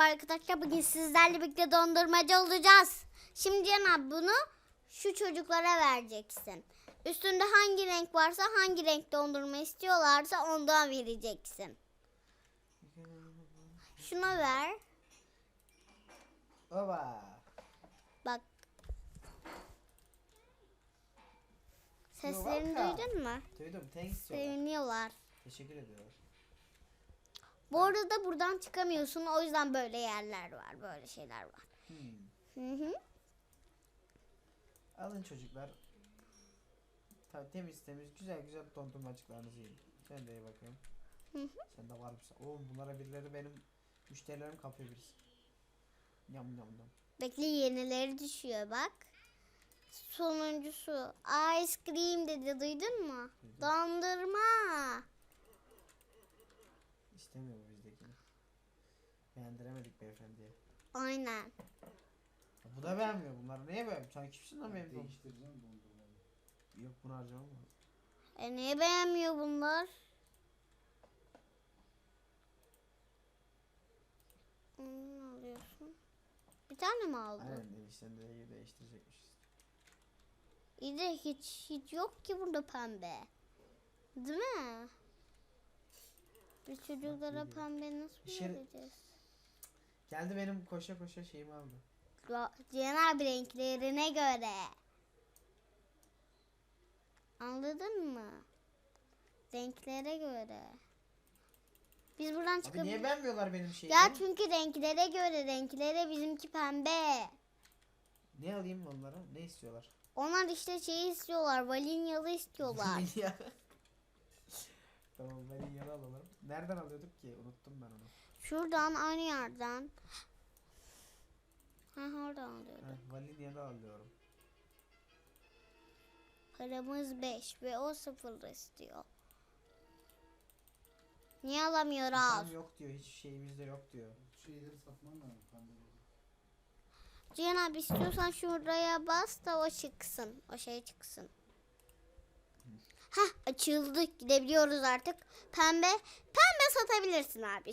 merhaba arkadaşlar. Bugün sizlerle birlikte dondurmacı olacağız. Şimdi Cihan abi bunu şu çocuklara vereceksin. Üstünde hangi renk varsa hangi renk dondurma istiyorlarsa ondan vereceksin. Şuna ver. Baba. Bak. Seslerini duydun mu? Duydum. Thanks. Seviniyorlar. Teşekkür ediyorlar. Bu arada buradan çıkamıyorsun. O yüzden böyle yerler var. Böyle şeyler var. Hmm. Hı hı. Alın çocuklar. Temiz temiz güzel güzel dondurmacıklarınızı yiyin. Sen de iyi bakayım. Hı hı. Sen de var mısın? Oğlum bunlara birileri benim müşterilerim kapıyor birisi. Yam yam yam. Bekle yenileri düşüyor bak. Sonuncusu ice cream dedi duydun mu? Duydum. Dondurma. İstemiyor bu bizdekini. Beğendiremedik beyefendiye. Aynen. Ya bu da beğenmiyor bunları. Niye beğenmiyor? Sen kimsin lan benim? Değiştireceğim dondurmayı. Yok bunu harcamam lazım. E niye beğenmiyor bunlar? Ne alıyorsun? Bir tane mi aldın? Aynen enişten de iyi değiştirecekmişiz. İyi de hiç, hiç yok ki burada pembe. Değil mi? Biz çocuklara pembe nasıl Bir şey- vereceğiz? Geldi benim koşa koşa şeyimi aldı. Ra- Cihan abi renklerine göre. Anladın mı? Renklere göre. Biz buradan Abi çıkabiliriz. niye beğenmiyorlar benim şeyimi? Ya çünkü renklere göre renklere bizimki pembe. Ne alayım onlara? Ne istiyorlar? Onlar işte şey istiyorlar, valinyalı istiyorlar. Ya. tamam ben alalım. Nereden alıyorduk ki? Unuttum ben onu. Şuradan aynı yerden. Ha oradan alıyordum. Heh, vanilyalı alıyorum. Paramız 5 ve o sıfır istiyor. Niye alamıyoruz? Tam yok diyor. Hiç şeyimizde yok diyor. Şeyleri satman lazım. pembeleri. Cihan abi istiyorsan şuraya bas da o çıksın. O şey çıksın. Açıldı. Gidebiliyoruz artık. Pembe. Pembe satabilirsin abi.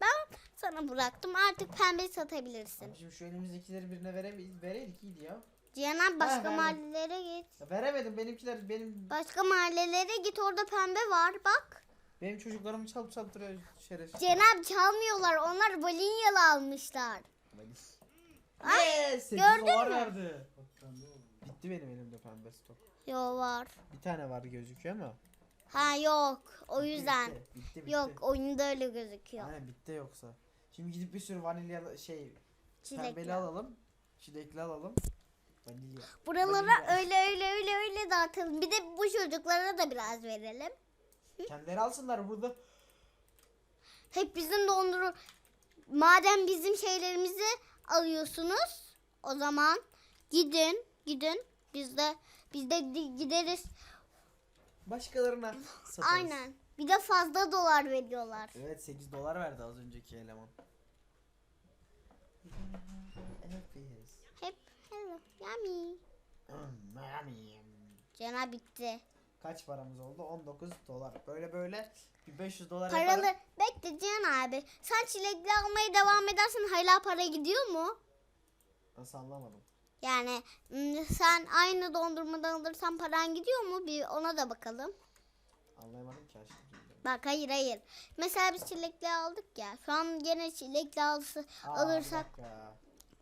Ben sana bıraktım. Artık pembe satabilirsin. Abi şimdi şu elimizdekileri birine veremeyiz. Vereydik iyiydi ya. Cihan abi başka verdim. mahallelere git. ya. Veremedim. Benimkiler benim Başka mahallelere git orada pembe var bak. benim çocuklarımı çalıp çalıp duruyor şerefsiz. Cihan abi çalmıyorlar. Onlar valinyalı almışlar. Yes, sekiz gördün dolar mü? verdi. Bak. Bitti benim elimde pembe stok. Yo var. Bir tane var gözüküyor ama. Ha yok. O Bitti, yüzden. Bitti, bitti, bitti. Yok oyunda öyle gözüküyor. Aynen bitti yoksa. Şimdi gidip bir sürü vanilya şey Çilekli. pembeli alalım. Çilekli alalım. Vanilya. Buralara Vanilya. öyle öyle öyle öyle dağıtalım. Bir de bu çocuklara da biraz verelim. Kendileri alsınlar burada. Hep bizim dondur. Madem bizim şeylerimizi alıyorsunuz, o zaman gidin, gidin. Biz de biz de gideriz. Başkalarına satarız. Aynen. Bir de fazla dolar veriyorlar. Evet 8 dolar verdi az önceki eleman. Hep hello, yummy. Hmm, Miami. Cena bitti. Kaç paramız oldu? 19 dolar. Böyle böyle bir 500 dolar Paralı. yaparım. Bekle Cihan abi. Sen çilekli almaya devam edersen hala para gidiyor mu? Nasıl anlamadım. Yani ım, sen aynı dondurmadan alırsan paran gidiyor mu? Bir ona da bakalım. Anlayamadım ki aşkım. Bak hayır hayır. Mesela biz çilekli aldık ya. Şu an gene çilekli alsı, Aa, alırsak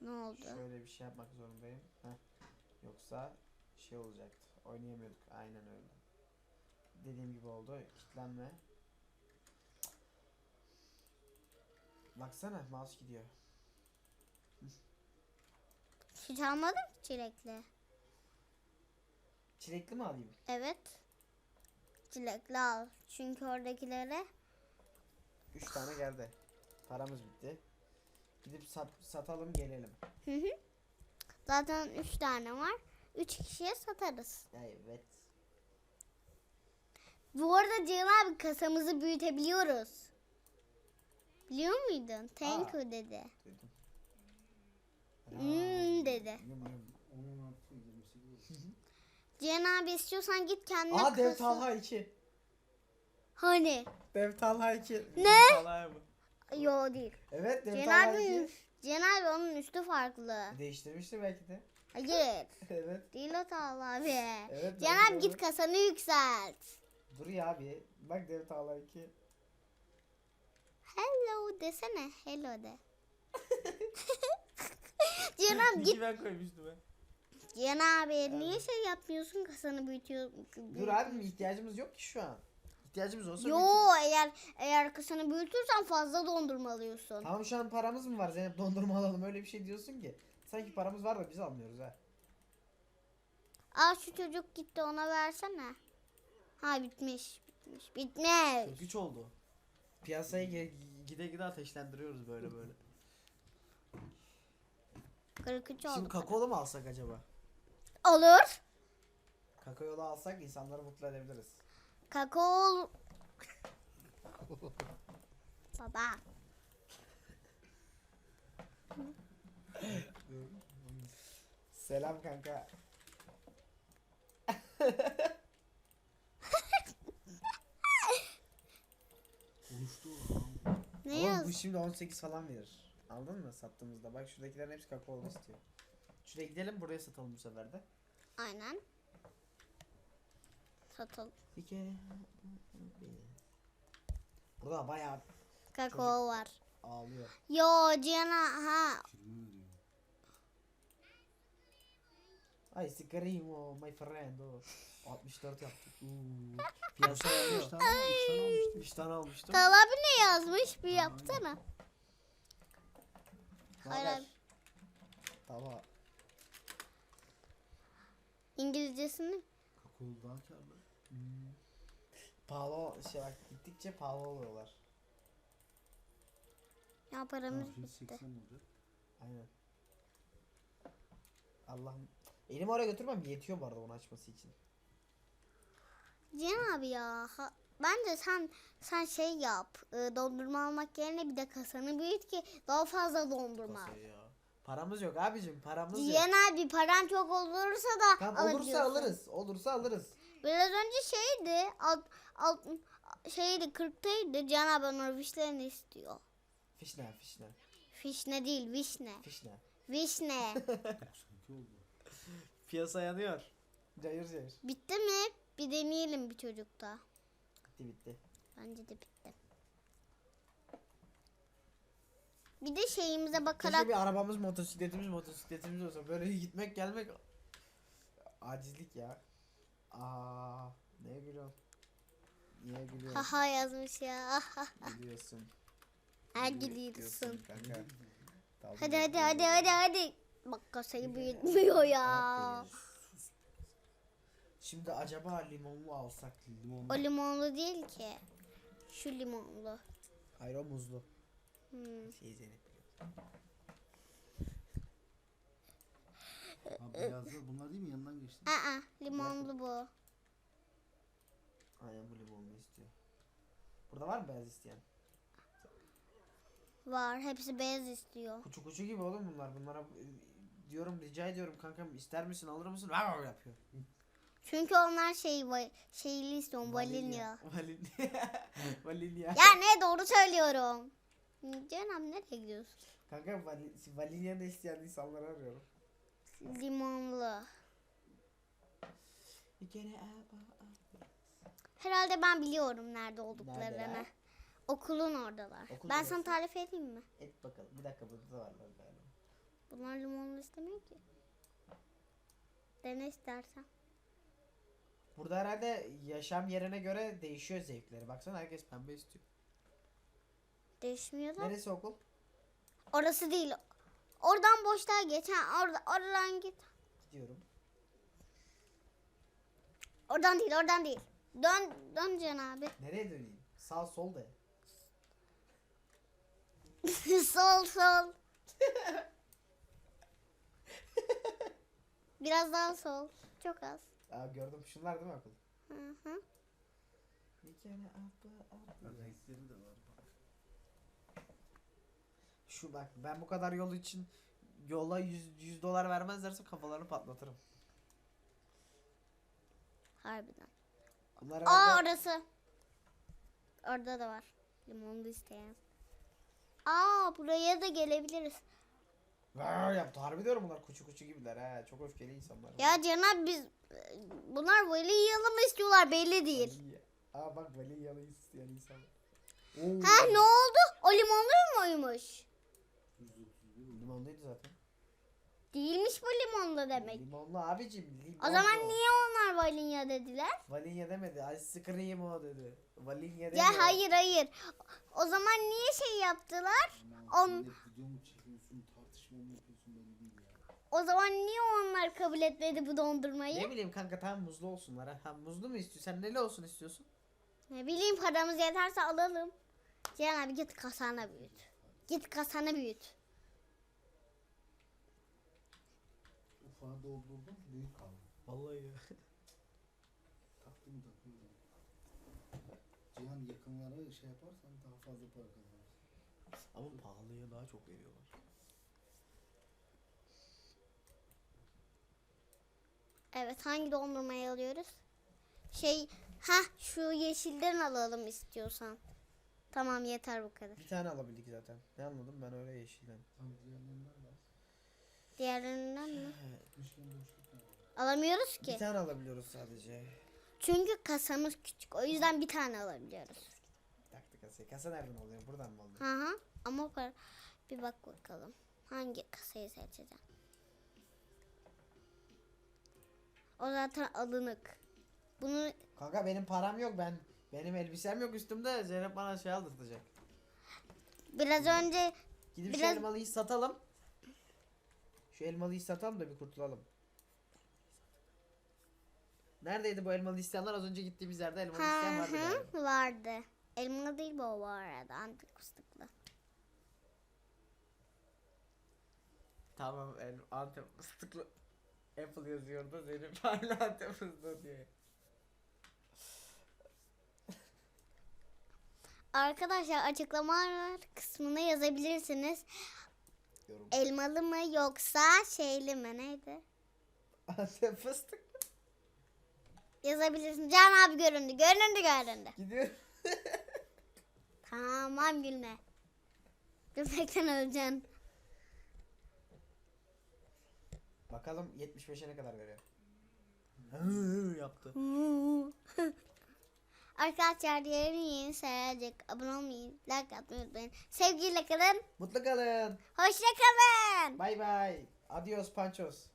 ne oldu? Şöyle bir şey yapmak zorundayım. Heh. Yoksa şey olacaktı. Oynayamıyorduk. Aynen öyle. Dediğim gibi oldu. Kitlenme. Baksana mouse gidiyor. Hiç almadın ki çilekli. Çilekli mi alayım? Evet. Çilekli al. Çünkü oradakilere 3 tane geldi. Paramız bitti. Gidip sat, satalım gelelim. Hı hı. Zaten 3 tane var. 3 kişiye satarız. Evet. Bu arada Cihan abi kasamızı büyütebiliyoruz. Biliyor muydun? Thank Aa. you dedi. Duydum. Hmm dedi. Yum yum. 16, 28. Cihan abi istiyorsan git kendine Aa Dev kasa- Talha 2. Hani? Dev Talha 2. Ne? Dev Talha mı? Yo değil. Evet Demet Cihan abi, 2. Cihan abi onun üstü farklı. Değiştirmiştir belki de. Hayır. evet. Değil o Talha abi. Evet. Cihan abi de git kasanı yükselt. Dur ya abi. Bak Demet Ağlar 2. Hello desene. Hello de. Cihan git. ben koymuştum ben. Cihan abi niye şey yapmıyorsun kasanı büyütüyorsun? Dur abi ihtiyacımız yok ki şu an. İhtiyacımız olsa Yo büyütürüz. eğer eğer kasanı büyütürsen fazla dondurma alıyorsun. Tamam şu an paramız mı var Zeynep dondurma alalım öyle bir şey diyorsun ki. Sanki paramız var da biz almıyoruz ha. Aa şu çocuk gitti ona versene. Ha bitmiş. Bitmiş. Bitmiş. Güç oldu. Piyasayı gide gide ateşlendiriyoruz böyle böyle. 43 oldu. Şimdi kakaolu mu alsak acaba? Olur. Kakaolu alsak insanları mutlu edebiliriz. Kakao. Baba. Selam kanka. Lan. Ne Oğlum yaz? bu şimdi 18 falan verir. Aldın mı sattığımızda? Bak şuradakilerin hepsi kakaolu istiyor. Şuraya gidelim buraya satalım bu sefer de. Aynen. Satalım. Bir kere. Burada bayağı Kakao var. ağlıyor. Yo Cihan'a ha. Ay sigarimo my friend o. 64 yaptık. Uuu. Piyasa yanıyor. tane, üç tane almıştı. 3 tane almıştım. Tal abi ne yazmış? Bir yapsana. Ne Hayır haber? abi. Tamam. İngilizcesini. Kakaolu daha karlı. Pahalı ol- şey bak gittikçe pahalı oluyorlar. Ya paramız şimdi bitti. 80 olacak. Aynen. Allah'ım. Elimi oraya götürmem yetiyor bu arada onu açması için. Cihan abi ya. ha- bence sen sen şey yap. e, dondurma almak yerine bir de kasanı büyüt ki daha fazla dondurma. al. Kasayı ya. Paramız yok abicim paramız yok. Cihan abi paran çok olursa da Tamam olursa alabiliyorsun. alırız. Olursa alırız. Biraz önce şeydi alt, alt, şeydi 40'taydı Cihan abi onun vişnelerini istiyor. Fişne fişne. Fişne değil vişne. Fişne. Vişne. 92 oldu. Piyasa yanıyor. Cayır cayır. bitti mi? Bir deneyelim bir çocukta. Bitti bitti. Bence de bitti. Bir de şeyimize Keşke bakarak bir arabamız motosikletimiz motosikletimiz olsa böyle gitmek gelmek acizlik ya. Aa, neye gülüyorsun? Niye gülüyorsun? haha yazmış ya. Gülüyorsun. Ha Gülü- gidiyorsun. kanka. Tamam, Hadi hadi hadi hadi hadi. Bak kasayı büyütmüyor ya. Aferin. Şimdi acaba limonlu alsak limonlu. O limonlu değil ki. Şu limonlu. Hayır o muzlu. Hmm. Şey Zeynep biliyor. Ha beyazlar bunlar değil mi? Yanından geçti. Aa, limonlu bu. Aynen bu limonlu istiyor. Burada var mı beyaz isteyen? Var. Hepsi beyaz istiyor. Kuçu kuçu gibi oğlum bunlar. Bunlara e, diyorum rica ediyorum kankam ister misin alır mısın? Vav yapıyor. Çünkü onlar şey va- şeyli istiyorum vanilya. Vanilya. Vanilya. Ya ne doğru söylüyorum. Canım nereye gidiyorsun? Kanka vali- vanilya da isteyen insanları arıyorum. Limonlu. Herhalde ben biliyorum nerede olduklarını. Neredeler? Okulun oradalar. Okul ben neresi? sana tarif edeyim mi? Et bakalım. Bir dakika burada da varlar galiba. Bunlar limonlu istemiyor ki. Dene istersen. Burada herhalde yaşam yerine göre değişiyor zevkleri. Baksana herkes pembe istiyor. Değişmiyor da. Neresi okul? Orası değil. Oradan boşluğa geç. Ha, orada, oradan git. Gidiyorum. Oradan değil, oradan değil. Dön, dön Can abi. Nereye döneyim? Sağ sol de. sol, sol. Biraz daha sol. Çok az. Aa, gördüm. Şunlar değil mi okul? Hı hı. Bir kere apa apa. Renkleri de var. bak. Şu bak ben bu kadar yol için yola 100, 100 dolar vermezlerse kafalarını patlatırım. Harbiden. Bunlar Aa herhalde orası. Orada da var. Limonlu isteyen. Aa buraya da gelebiliriz. Var yaptı. Harbi diyorum bunlar kuçu kuçu gibiler ha. Çok öfkeli insanlar. Ya Cenab biz bunlar vanilyalı mı istiyorlar belli değil. Vanilya. Aa bak vanilyalı isteyen insanlar. Ha ne oldu? O limonlu muymuş? 131 Limonluydu zaten. Değilmiş bu limonlu demek. Limonlu abicim. Limonlu. O zaman niye onlar vanilya dediler? Vanilya demedi. Ice cream o dedi. Vanilya demedi. Ya hayır hayır. O zaman niye şey yaptılar? Aman On- mı yapıyorsun belli değil ya. O zaman niye onlar kabul etmedi bu dondurmayı? Ne bileyim kanka tam muzlu olsunlar ha. Ha muzlu mu istiyorsun? Sen neli olsun istiyorsun? Ne bileyim paramız yeterse alalım. Cihan abi git kasana büyüt. Git kasana büyüt. Ufağı doldurdum büyük kaldı. Vallahi ya. Taktı mı takıyor da. Cihan yakınlara şey yaparsan daha fazla para kazanırsın. Ama pahalıya daha çok veriyorlar. Evet hangi dondurmayı alıyoruz? Şey ha şu yeşilden alalım istiyorsan. Tamam yeter bu kadar. Bir tane alabildik zaten. Ne anladım ben öyle yeşilden. Diğerlerinden mi? Gitmişken boşluk var. Alamıyoruz Bir ki. tane alabiliyoruz sadece. Çünkü kasamız küçük. O yüzden bir tane alabiliyoruz. Taktı kasayı. Kasa nereden alıyor? Buradan mı alıyor? Hı hı. Ama o para... Bir bak bakalım. Hangi kasayı seçeceğim? O zaten alınık. Bunu Kanka benim param yok ben. Benim elbisem yok üstümde. Zeynep bana şey aldırtacak. biraz önce Gidip Biraz- şu elmalıyı satalım. Şu elmalıyı satalım da bir kurtulalım. Neredeydi bu elmalı isteyenler? Az önce gittiğimiz yerde elmalı isteyen vardı galiba. hı, vardı. Elma değil bu o bu arada. Antik fıstıklı. Tamam el, Antep fıstıklı Apple yazıyordu hala Antep fıstığı diye. Arkadaşlar açıklamalar kısmına yazabilirsiniz. Yorum. Elmalı mı yoksa şeyli mi neydi? Antep fıstık Yazabilirsiniz. Can abi göründü. Göründü göründü. gidiyor. Tamam gülme. Gülmekten öleceksin. Bakalım 75'e ne kadar veriyor. Hı, yaptı. Arkadaşlar diğer yeni seyredilecek. Abone olmayı, like atmayı unutmayın. Sevgiyle kalın. Mutlu kalın. Hoşça kalın. Bay bay. Adios panchos.